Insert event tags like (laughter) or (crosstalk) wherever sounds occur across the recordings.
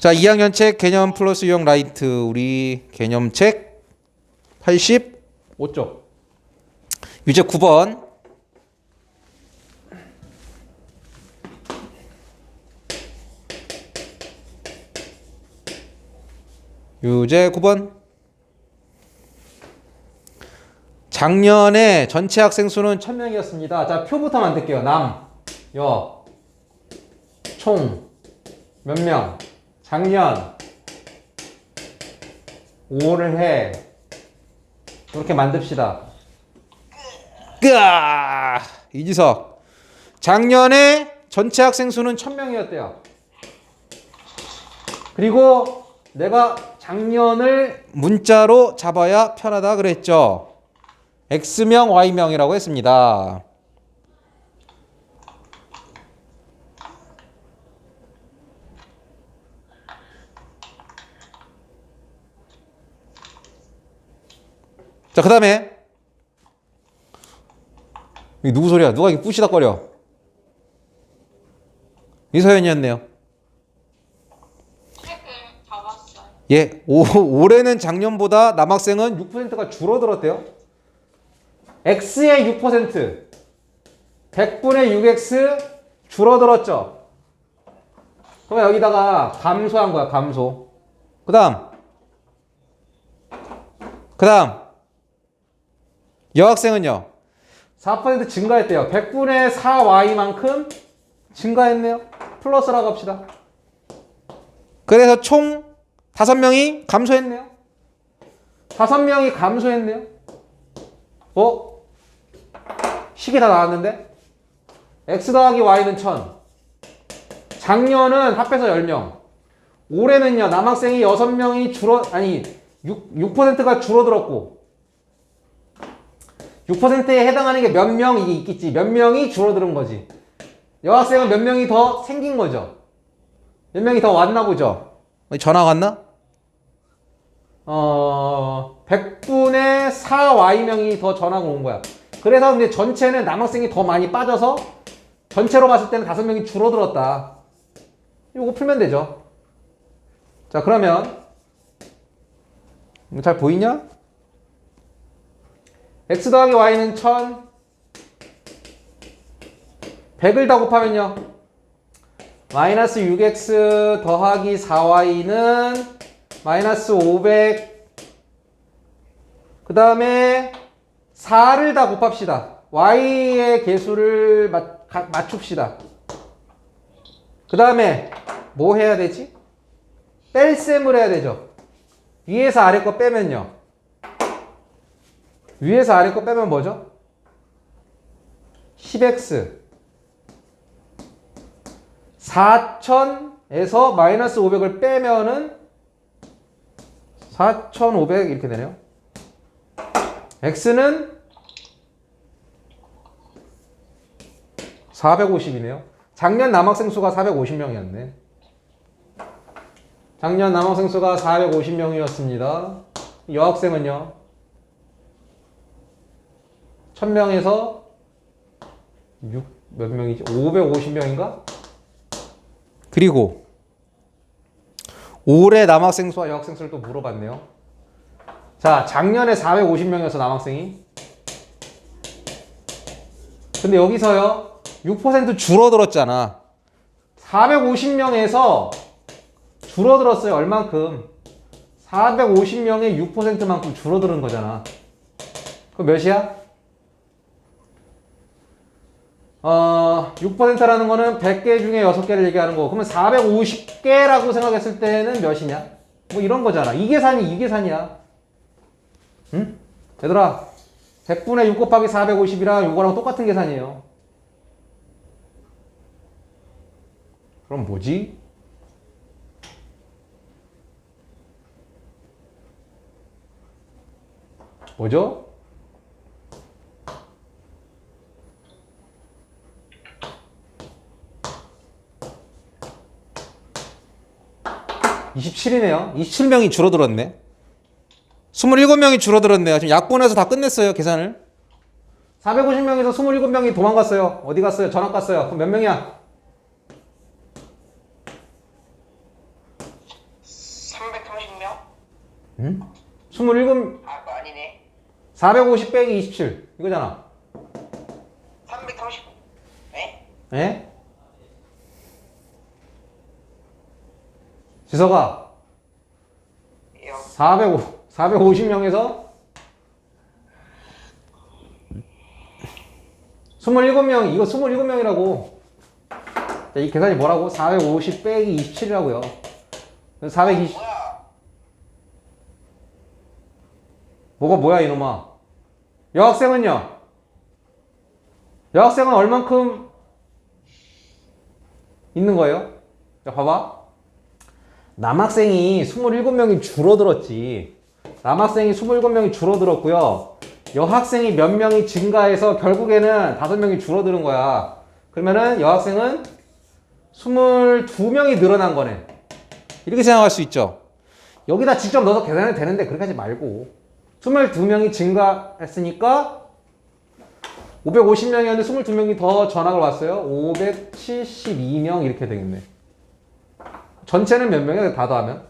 자, 2학년 책 개념 플러스 유형 라이트 우리 개념 책 85쪽. 유제 9번. 유제 9번. 작년에 전체 학생 수는 1000명이었습니다. 자, 표부터 만들게요. 남, 여, 총, 몇 명? 작년, 올해. 이렇게 만듭시다. 으아! 이지석. 작년에 전체 학생 수는 1000명이었대요. 그리고 내가 작년을 문자로 잡아야 편하다 그랬죠. X명, Y명이라고 했습니다. 자, 그 다음에 이 누구 소리야? 누가 이렇게 뿌시닥거려? 이서연이었네요. 예, 오, 올해는 작년보다 남학생은 6%가 줄어들었대요. X의 6%, 100분의 6X 줄어들었죠. 그러면 여기다가 감소한 거야, 감소. 그 다음, 그 다음, 여학생은요, 4% 증가했대요. 100분의 4Y만큼 증가했네요. 플러스라고 합시다. 그래서 총 다섯 명이 감소했네요. 다섯 명이 감소했네요. 어? 식이 다 나왔는데? x 더하기 y는 1000. 작년은 합해서 10명. 올해는요, 남학생이 6명이 줄어, 아니, 6, 6%가 줄어들었고, 6%에 해당하는 게 몇 명이 있겠지. 몇 명이 줄어드는 거지. 여학생은 몇 명이 더 생긴 거죠. 몇 명이 더 왔나 보죠. 전화 왔나? 어, 100분의 4Y명이 더 전화가 온 거야. 그래서 근데 전체는 남학생이 더 많이 빠져서 전체로 봤을 때는 5명이 줄어들었다. 요거 풀면 되죠. 자, 그러면 이거 잘 보이냐? X 더하기 y는 1000 100을 다 곱하면요. 마이너스 6x 더하기 4y는 마이너스 500. 그 다음에 4를 다 곱합시다. y의 개수를 맞, 가- 맞춥시다. 그 다음에 뭐 해야 되지? 뺄셈을 해야 되죠. 위에서 아래 거 빼면요. 위에서 아래 거 빼면 뭐죠? 10x 4,000에서 마이너스 500을 빼면은 4,500 이렇게 되네요. x는 450이네요. 작년 남학생 수가 450명이었네. 작년 남학생 수가 450명이었습니다. 여학생은요. 1000명에서 6, 몇 명이지? 550명인가? 그리고 올해 남학생 수와 여학생 수를 또 물어봤네요. 자, 작년에 450명이었어 남학생이. 근데 여기서요 6% 줄어들었잖아. 450명에서 줄어들었어요. 얼만큼? 450명의 6%만큼 줄어드는 거잖아. 그럼 몇이야? 어, 6%라는 거는 100개 중에 6개를 얘기하는 거고, 그러면 450개라고 생각했을 때는 몇이냐? 뭐 이런 거잖아. 이 계산이 이 계산이야. 응? 얘들아, 100분의 6 곱하기 450이랑 요거랑 똑같은 계산이에요. 그럼 뭐지? 뭐죠? (27이네요) (27명이) 줄어들었네. (27명이) 줄어들었네요. 지금 약분해서 다 끝냈어요 계산을. 450명에서 27명이 도망갔어요. 어디 갔어요? 전학 갔어요. 그럼 몇 명이야? 응? 27, 아, 그거 아니네. 450 빼기 27 이거잖아. 330. 에? 에? 지석아 요. 405, 450명에서 27명, 이거 27명이라고. 자, 이 계산이 뭐라고? 450 빼기 27이라고요. 420, 뭐야? 뭐가 뭐야, 이놈아. 여학생은요? 여학생은 얼만큼 있는 거예요? 자, 봐봐. 남학생이 27명이 줄어들었지. 남학생이 27명이 줄어들었고요. 여학생이 몇 명이 증가해서 결국에는 5명이 줄어드는 거야. 그러면은 여학생은 22명이 늘어난 거네. 이렇게 생각할 수 있죠. 여기다 직접 넣어서 계산해도 되는데 그렇게 하지 말고 22명이 증가했으니까 550명이었는데 22명이 더 전학을 왔어요. 572명 이렇게 되겠네. 전체는 몇 명이야? 다 더하면?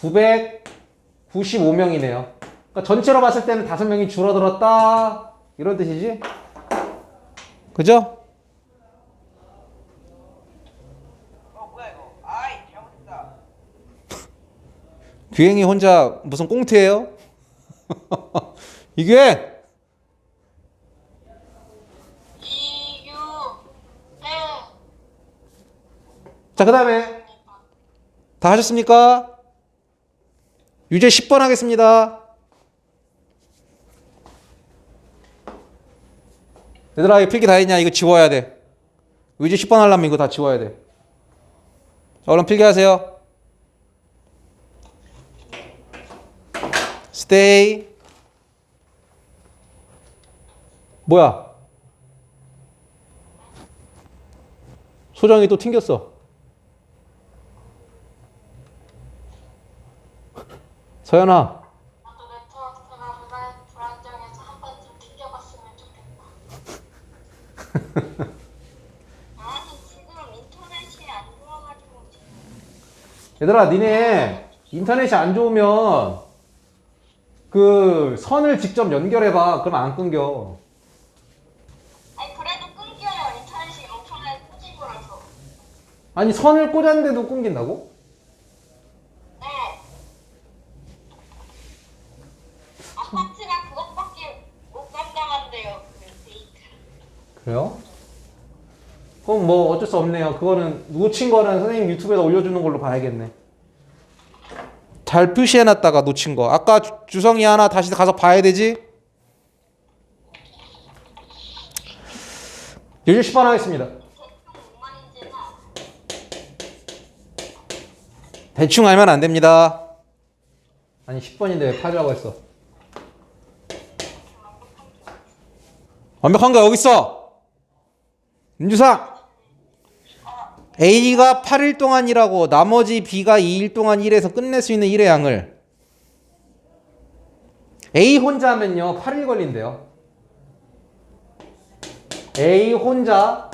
995명이네요. 그러니까 전체로 봤을 때는 5명이 줄어들었다. 이런 뜻이지? 그죠? (laughs) 규행이 혼자 무슨 꽁트예요? (laughs) 이게 이유 네 자, 그 다음에 다 하셨습니까? 유제 10번 하겠습니다. 얘들아, 이거 필기 다 했냐? 이거 지워야 돼. 유제 10번 하려면 이거 다 지워야 돼. 자, 얼른 필기 하세요. stay. 뭐야? 소정이 또 튕겼어. 서연아, 나도 네트워크가 불안, 불안정해서 한 번쯤 튕겨봤으면 좋겠다 아니 지금 인터넷이 안 좋아가지고 지금 얘들아, 니네 인터넷이 안 좋으면 그 선을 직접 연결해봐. 그럼 안 끊겨. 아니 그래도 끊겨요 인터넷이 엄청나게 꼬집어라서 아니, 선을 꽂았는데도 끊긴다고? 네 아파트가 그것밖에 못 감당한대요 그 데이터 그래요? 그럼 뭐 어쩔 수 없네요. 그거는 놓친 거는 선생님 유튜브에다 올려주는 걸로 봐야겠네. 잘 표시해놨다가 놓친 거. 아까 주- 주성이 하나 다시 가서 봐야 되지? 요즘 10번 하겠습니다. 대충 알면 안 됩니다. 아니 10번인데 왜 8이라고 했어? 완벽한 거 여기 있어. 민주상 A가 8일 동안 일하고 나머지 B가 2일 동안 일해서 끝낼 수 있는 일의 양을 A 혼자 하면요 8일 걸린대요. A 혼자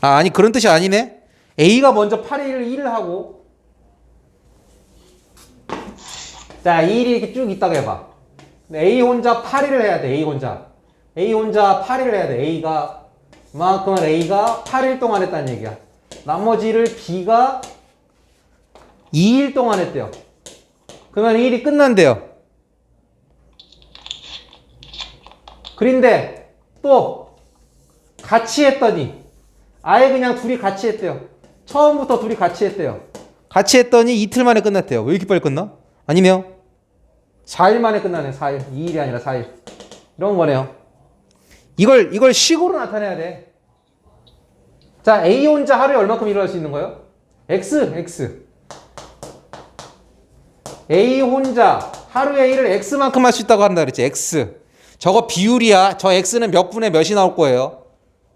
아, 아니 그런 뜻이 아니네. A가 먼저 8일을 일을 하고 자, 2일이 이렇게 쭉 있다고 해봐. A 혼자 8일을 해야 돼. A 혼자. A 혼자 8일을 해야 돼. A가 그만큼 A가 8일 동안 했다는 얘기야. 나머지를 B가 2일 동안 했대요. 그러면 이 일이 끝난대요. 그런데 또 같이 했더니 아예 그냥 둘이 같이 했대요. 처음부터 둘이 같이 했대요. 같이 했더니 이틀 만에 끝났대요. 왜 이렇게 빨리 끝나? 아니네요. 4일 만에 끝나네. 4일. 2일이 아니라 4일. 이런 거네요. 이걸 이걸 식으로 나타내야 돼. 자, A 혼자 하루에 얼마큼 일어날 수 있는 거예요? X, X. A 혼자 하루에 일을 X만큼 할 수 있다고 한다 그랬지. X. 저거 비율이야. 저 X는 몇 분의 몇이 나올 거예요?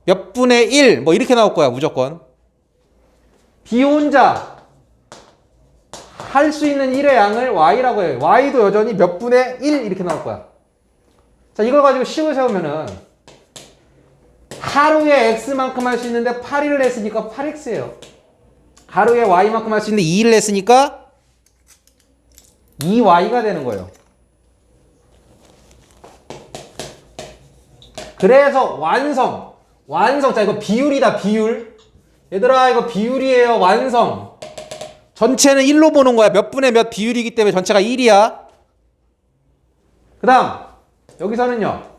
몇 분의 1, 뭐 이렇게 나올 거야, 무조건. B 혼자 할 수 있는 1의 양을 Y라고 해요. Y도 여전히 몇 분의 1 이렇게 나올 거야. 자, 이걸 가지고 식을 세우면은 하루에 X만큼 할 수 있는데 8일을 했으니까 8X예요. 하루에 y만큼 할 수 있는데 2를 했으니까 2y가 되는 거예요. 그래서 완성. 완성. 자, 이거 비율이다, 비율. 얘들아, 이거 비율이에요, 완성. 전체는 1로 보는 거야. 몇 분의 몇 비율이기 때문에 전체가 1이야. 그 다음, 여기서는요.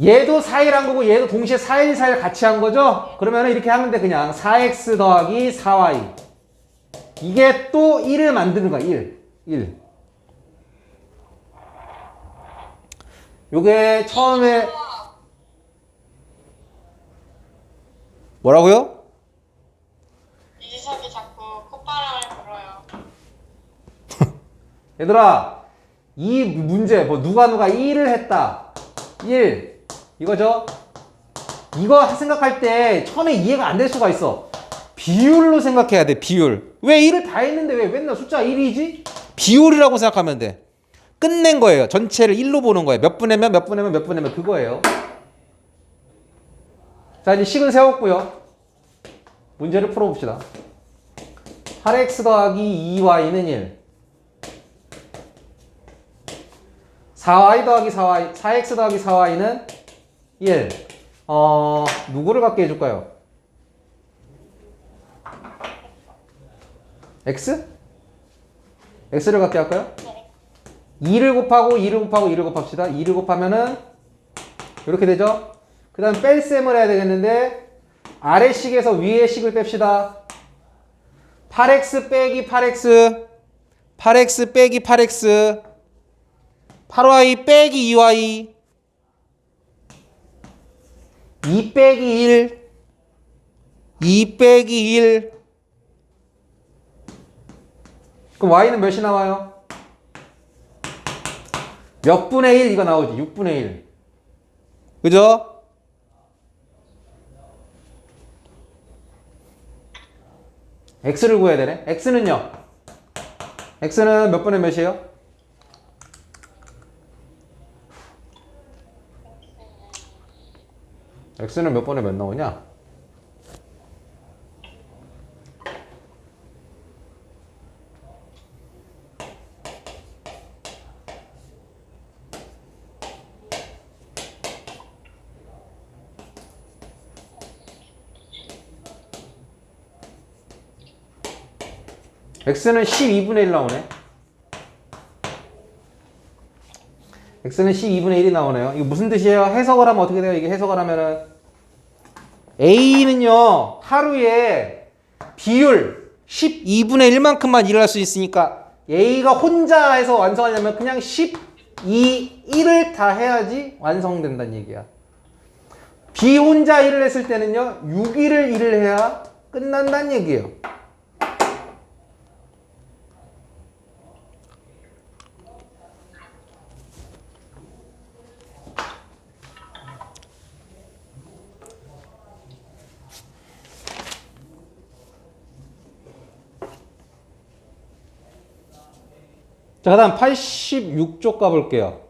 얘도 4일 한 거고 얘도 동시에 4일, 4일 같이 한 거죠? 그러면 이렇게 하면 돼. 그냥 4x 더하기 4y. 이게 또 1을 만드는 거야. 1. 1. 요게 처음에 뭐라고요? 이지석이 자꾸 콧바람을 불어요. (laughs) 얘들아, 이 문제, 뭐, 누가 누가 1을 했다. 1. 이거죠? 이거 생각할 때 처음에 이해가 안 될 수가 있어. 비율로 생각해야 돼, 비율. 왜 1을 다 했는데 왜 맨날 숫자 1이지? 비율이라고 생각하면 돼. 끝낸 거예요. 전체를 1로 보는 거예요. 몇 분의 몇, 몇 분의 몇, 몇, 그거예요. 자, 이제 식은 세웠고요. 문제를 풀어봅시다. 8x 더하기 2y는 1. 4y 더하기 4y, 4x 더하기 4y는 1. 어, 누구를 갖게 해줄까요? x? x를 갖게 할까요? 2를 곱하고 2를 곱하고 2를 곱합시다. 2를 곱하면은 이렇게 되죠? 그 다음 뺄셈을 해야 되겠는데 아래 식에서 위에 식을 뺍시다. 8x 빼기 8x 8x 빼기 8x 8y 빼기 2y 2 빼기 1 2 빼기 1 그럼 y는 몇이 나와요? 몇 분의 1 이거 나오지 6분의 1 그죠? x를 구해야 되네 x는요 x는 몇 분의 몇이에요? X는 몇 번에 몇 나오냐? x는 12분의 1 나오네. X는 12분의 1이 나오네요. 이거 무슨 뜻이에요? 해석을 하면 어떻게 돼요? 이게 해석을 하면은 a는요 하루에 비율 12분의 1만큼만 일을 할수 있으니까 a가 혼자 해서 완성하려면 그냥 12, 1을 다 해야지 완성된다는 얘기야. b 혼자 일을 했을 때는요 6일을 일을 해야 끝난다는 얘기예요. 자, 그 다음 86쪽 가볼게요.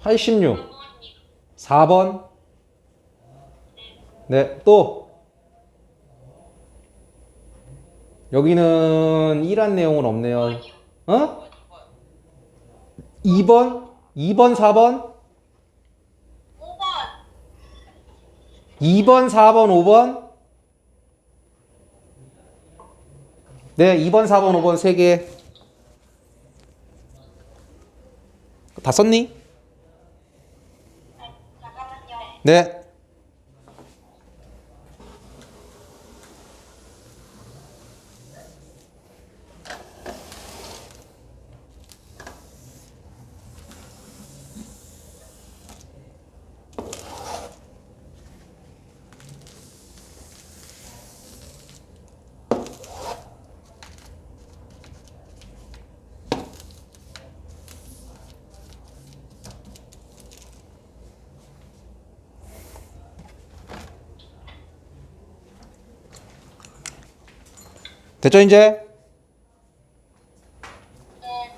86. 4번. 네, 또. 여기는 1한 내용은 없네요. 어? 2번? 2번, 4번? 5번. 2번, 4번, 5번? 네, 2번, 4번, 5번 3개. 다 썼니? 네. 됐죠, 이제? 네.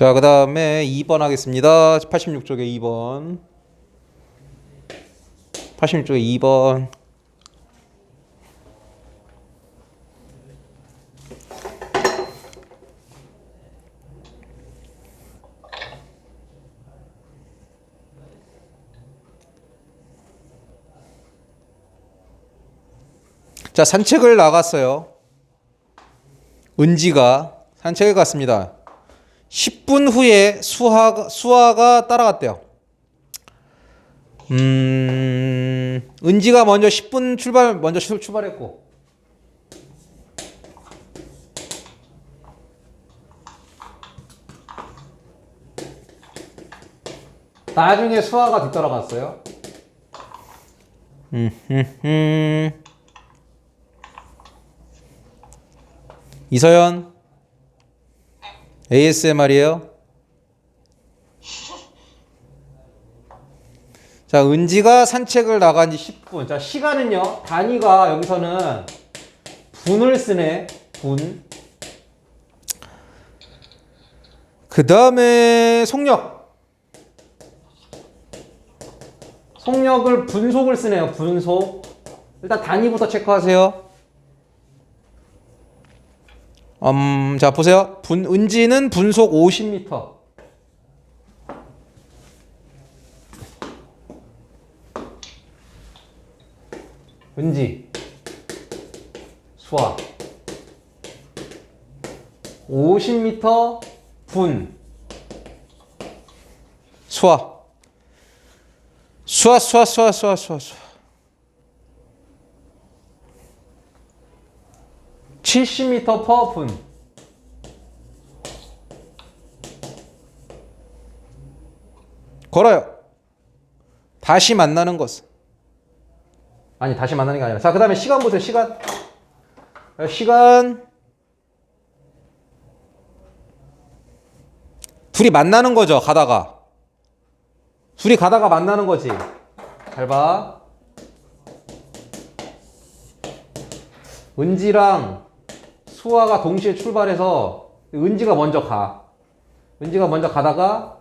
자, 그 다음에 2번 하겠습니다. 86쪽에 2번. 86쪽에 2번. 자, 산책을 나갔어요. 은지가 산책을 갔습니다. 10분 후에 수아가, 수아가 따라갔대요. 음, 은지가 먼저 10분 출발, 먼저 출- 출발했고. 나중에 수아가 뒤따라갔어요. 이서연 ASMR이에요. 자, 은지가 산책을 나간 지 10분. 자, 시간은요. 단위가 여기서는 분을 쓰네. 분. 그 다음에 속력. 속력을 분속을 쓰네요. 분속. 일단 단위부터 체크하세요. 음, 자 보세요. 분 은지는 분속 50m. 은지. 수아. 50m 분. 수아. 수아 수아 수아 수아 수아 수아 70m 퍼 분. 걸어요. 다시 만나는 것은. 아니, 다시 만나는 게 아니라. 자, 그 다음에 시간 보세요, 시간. 자, 시간. 둘이 만나는 거죠, 가다가. 둘이 가다가 만나는 거지. 잘 봐. 은지랑 수아가 동시에 출발해서 은지가 먼저 가. 은지가 먼저 가다가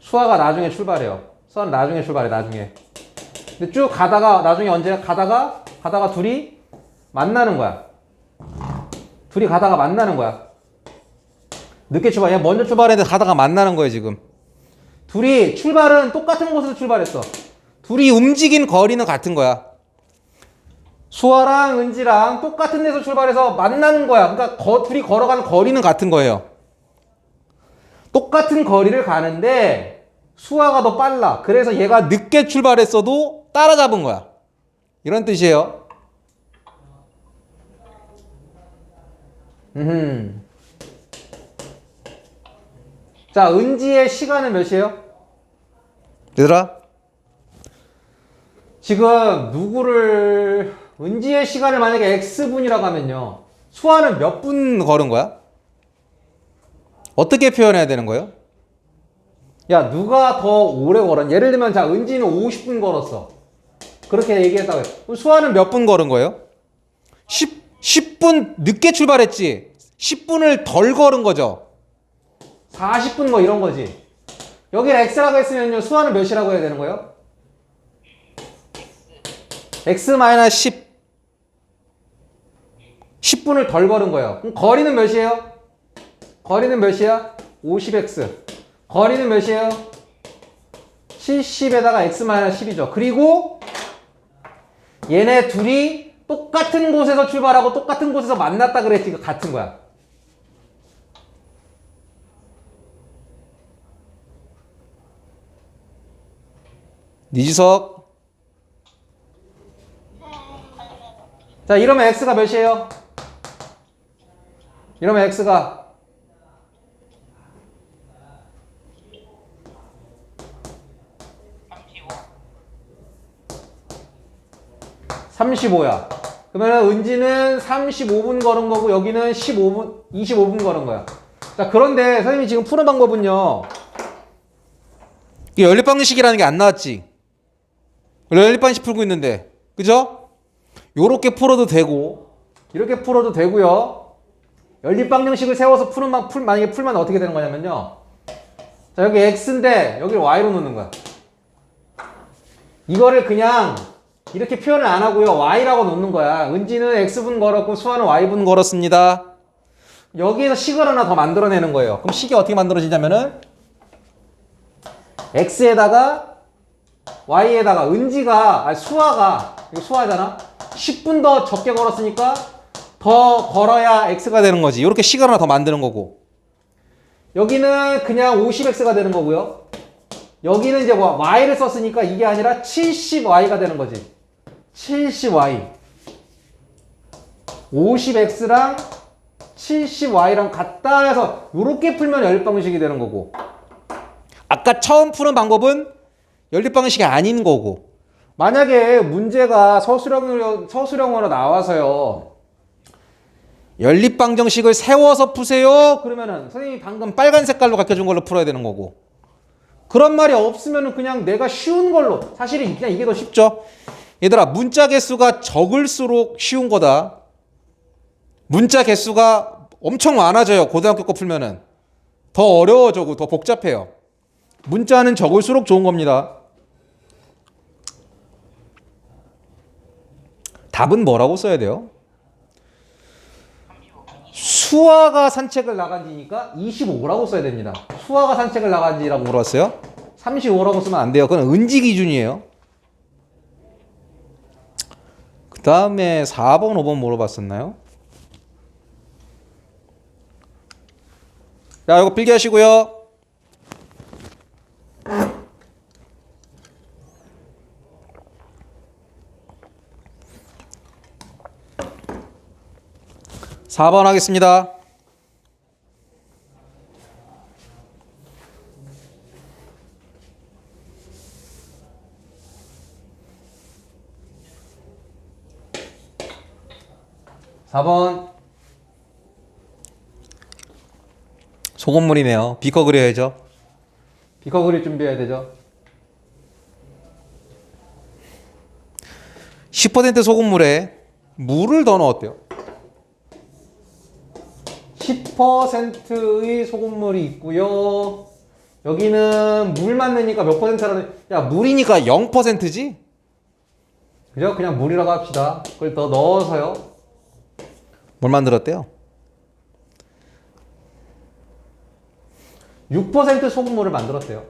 수아가 나중에 출발해요. 수아는 나중에 출발해, 나중에. 근데 쭉 가다가 나중에 언제 가다가 가다가 둘이 만나는 거야. 둘이 가다가 만나는 거야. 늦게 출발, 얘 먼저 출발했는데 가다가 만나는 거예요, 지금. 둘이 출발은 똑같은 곳에서 출발했어. 둘이 움직인 거리는 같은 거야. 수아랑 은지랑 똑같은 데서 출발해서 만나는 거야. 그러니까 거- 둘이 걸어가는 거리는 같은 거예요. 똑같은 거리를 가는데 수아가 더 빨라. 그래서 얘가 늦게 출발했어도 따라잡은 거야. 이런 뜻이에요. 음. 자, 은지의 시간은 몇이에요? 얘들아? 지금 누구를 은지의 시간을 만약에 x분이라고 하면요. 수아는 몇 분 걸은 거야? 어떻게 표현해야 되는 거예요? 야, 누가 더 오래 걸었? 예를 들면 자, 은지는 50분 걸었어. 그렇게 얘기했다고 해. 그럼 수아는 몇 분 걸은 거예요? 10, 10분 늦게 출발했지. 10분을 덜 걸은 거죠. 40분 뭐 이런 거지. 여기를 x라고 했으면요. 수아는 몇이라고 해야 되는 거예요? x 마이너스 10 10분을 덜 걸은 거예요. 그럼 거리는 몇이에요? 거리는 몇이야? 50x. 거리는 몇이에요? 70에다가 x 마이너스 10이죠. 그리고 얘네 둘이 똑같은 곳에서 출발하고 똑같은 곳에서 만났다 그랬지. 같은 거야. 니지석. 자, 이러면 x가 몇이에요? 이러면 x가 35 35야. 그러면 은지는 35분 걸은 거고 여기는 15분, 25분 걸은 거야. 자, 그런데 선생님이 지금 푸는 방법은요. 이 연립 방식이라는 게 안 나왔지. 연립 방식 풀고 있는데. 그죠? 요렇게 풀어도 되고 이렇게 풀어도 되고요. 연립방 정식을 세워서 푸는 풀 만약에 풀면 어떻게 되는 거냐면요. 자 여기 x인데 여기를 y로 놓는 거야. 이거를 그냥 이렇게 표현을 안 하고요. y라고 놓는 거야. 은지는 x분 걸었고 수아는 y분 걸었습니다. 여기에서 식을 하나 더 만들어내는 거예요. 그럼 식이 어떻게 만들어지냐면은 x에다가 y에다가 은지가 아니 수아가 이거 수아잖아. 10분 더 적게 걸었으니까 더 걸어야 x가 되는 거지. 이렇게 식을 하나 더 만드는 거고. 여기는 그냥 50x가 되는 거고요. 여기는 이제 뭐 y를 썼으니까 이게 아니라 70y가 되는 거지. 70y. 50x랑 70y랑 같다 해서 이렇게 풀면 연립방식이 되는 거고. 아까 처음 푸는 방법은 연립방식이 아닌 거고. 만약에 문제가 서술형으로, 서술형으로 나와서요. 연립방정식을 세워서 푸세요. 그러면은 선생님이 방금 빨간 색깔로 가르쳐준 걸로 풀어야 되는 거고. 그런 말이 없으면은 그냥 내가 쉬운 걸로. 사실은 그냥 이게 더 쉽죠. 얘들아, 문자 개수가 적을수록 쉬운 거다. 문자 개수가 엄청 많아져요. 고등학교 거 풀면은. 더 어려워지고 더 복잡해요. 문자는 적을수록 좋은 겁니다. 답은 뭐라고 써야 돼요? 수아가 산책을 나간 지니까 25라고 써야 됩니다. 수아가 산책을 나간 지라고 물었어요? 35라고 쓰면 안 돼요. 그건 은지 기준이에요. 그 다음에 4번, 5번 물어봤었나요? 자, 이거 필기하시고요. 사번 하겠습니다. 사번 소금물이네요. 비커 그려야죠. 비커 그릴 준비해야 되죠. 10% 소금물에 물을 더 넣었대요. 10%의 소금물이 있고요. 여기는 물만 넣으니까 몇 퍼센트라는 야 물이니까 0%지? 그죠? 그냥 물이라고 합시다. 그걸 더 넣어서요. 뭘 만들었대요? 6% 소금물을 만들었대요.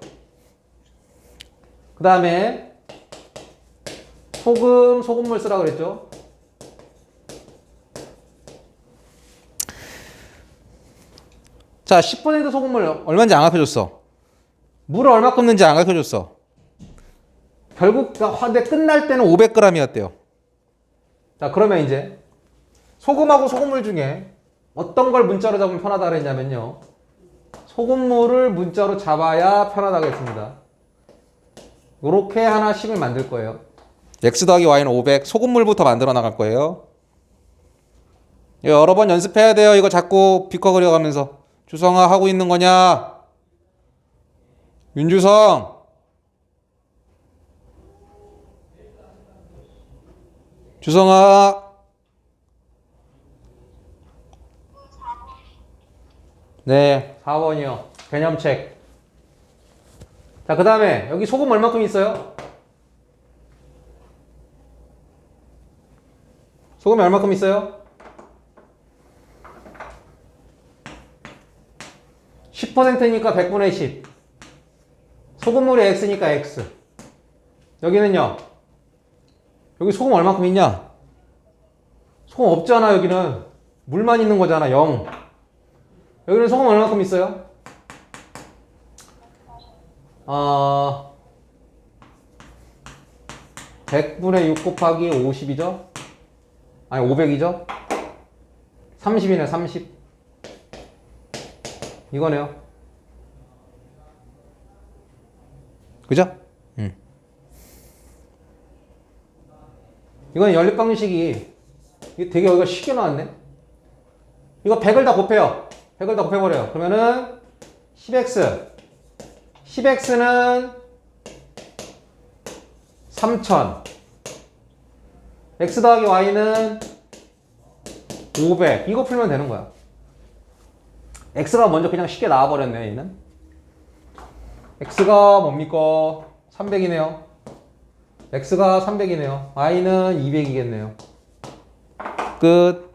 그 다음에 소금, 소금물 쓰라 그랬죠? 자, 10% 소금물 얼마인지 안 가르쳐줬어. 물을 얼마큼 넣는지 안 가르쳐줬어. 결국 화대 끝날 때는 500g이었대요. 자, 그러면 이제 소금하고 소금물 중에 어떤 걸 문자로 잡으면 편하다 그랬냐면요. 소금물을 문자로 잡아야 편하다고 했습니다. 이렇게 하나씩을 만들 거예요. x 더하기 y는 500. 소금물부터 만들어 나갈 거예요. 여러 번 연습해야 돼요. 이거 자꾸 비커 그려가면서. 주성아 하고 있는 거냐? 윤주성. 주성아. 네, 4번이요. 개념책. 자, 그 다음에 여기 소금 얼마큼 있어요? 소금이 얼마큼 있어요? 10%니까 100분의 10. 소금물이 X니까 X. 여기는요. 여기 소금 얼마큼 있냐? 소금 없잖아, 여기는. 물만 있는 거잖아, 0. 여기는 소금 얼마큼 있어요? 어, 100분의 6 곱하기 50이죠? 아니, 500이죠? 30이네, 30. 이거네요. 그죠? 음. 이건 연립방식이 이게 되게 여기가 쉽게 나왔네. 이거 100을 다 곱해요. 100을 다 곱해버려요. 그러면은 10x 10x는 3000 x 더하기 y는 500 이거 풀면 되는 거야. X가 먼저 그냥 쉽게 나와버렸네 얘는. X가 뭡니까? 300이네요. X가 300이네요. Y는 200이겠네요. 끝.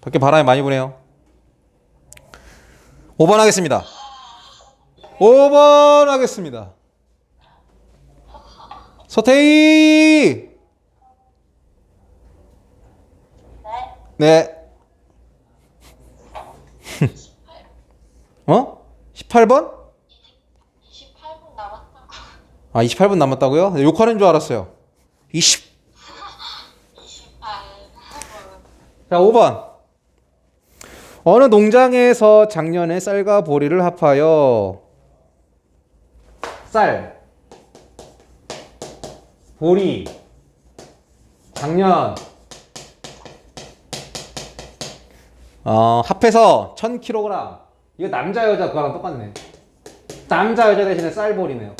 밖에 바람이 많이 부네요 5번 하겠습니다 5번 하겠습니다 서태희 네 (laughs) 어? 18번? 28분 남았다고. 아 28분 남았다고요? 네, 욕하는 줄 알았어요 20 28분. (laughs) 자, 5번. 어느 농장에서 작년에 쌀과 보리를 합하여 쌀, 보리, 작년 어, 합해서 1000kg. 이거 남자 여자 그거랑 똑같네. 남자 여자 대신에 쌀 보리네요.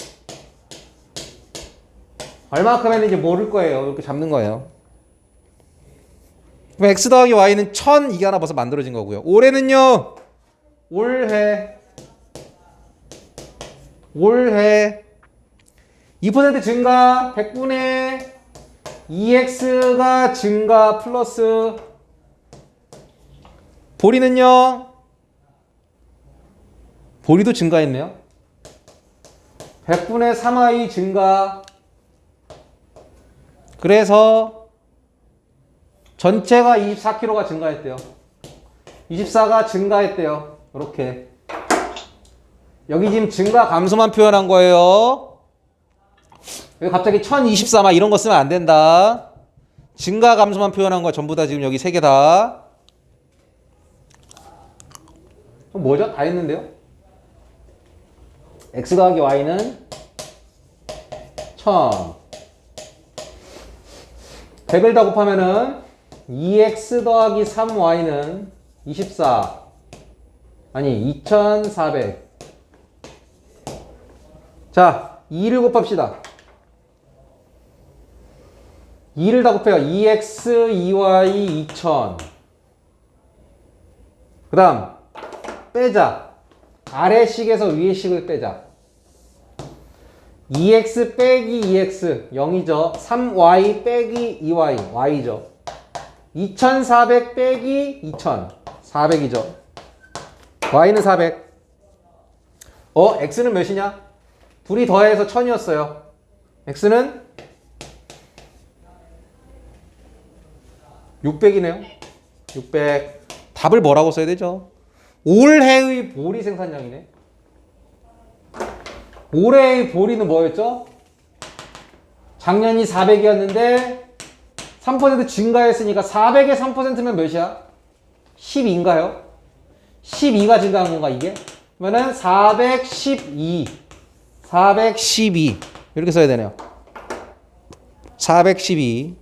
얼마큼 했는지 모를 거예요. 이렇게 잡는 거예요. 그럼 x 더하기 y는 1000 이게 하나 벌써 만들어진 거고요. 올해는요. 올해 올해 2% 증가 100분의 2x가 증가 플러스 보리는요. 보리도 증가했네요. 100분의 3y 증가 그래서 전체가 24kg가 증가했대요. 24가 증가했대요. 이렇게. 여기 지금 증가 감소만 표현한 거예요. 여기 갑자기 1024 막 이런 거 쓰면 안 된다. 증가 감소만 표현한 거 전부 다 지금 여기 세 개 다. 그럼 뭐죠? 다 했는데요? x 더하기 y는 1000. 100을 다 곱하면은 2x 더하기 3y는 24 아니 2400 자 2를 곱합시다. 2를 다 곱해요. 2x 2y 2000 그 다음 빼자. 아래 식에서 위에 식을 빼자. 2x 빼기 2x 0이죠. 3y 빼기 2y y죠 2400 빼기 2000 400이죠 y는 400 어? x는 몇이냐? 둘이 더해서 1000이었어요 x는 600이네요 600 답을 뭐라고 써야 되죠? 올해의 보리 생산량이네 올해의 보리는 뭐였죠? 작년이 400이었는데 3% 증가했으니까 400의 3%면 몇이야? 12인가요? 12가 증가한 건가 이게? 그러면은 412 412 이렇게 써야 되네요 412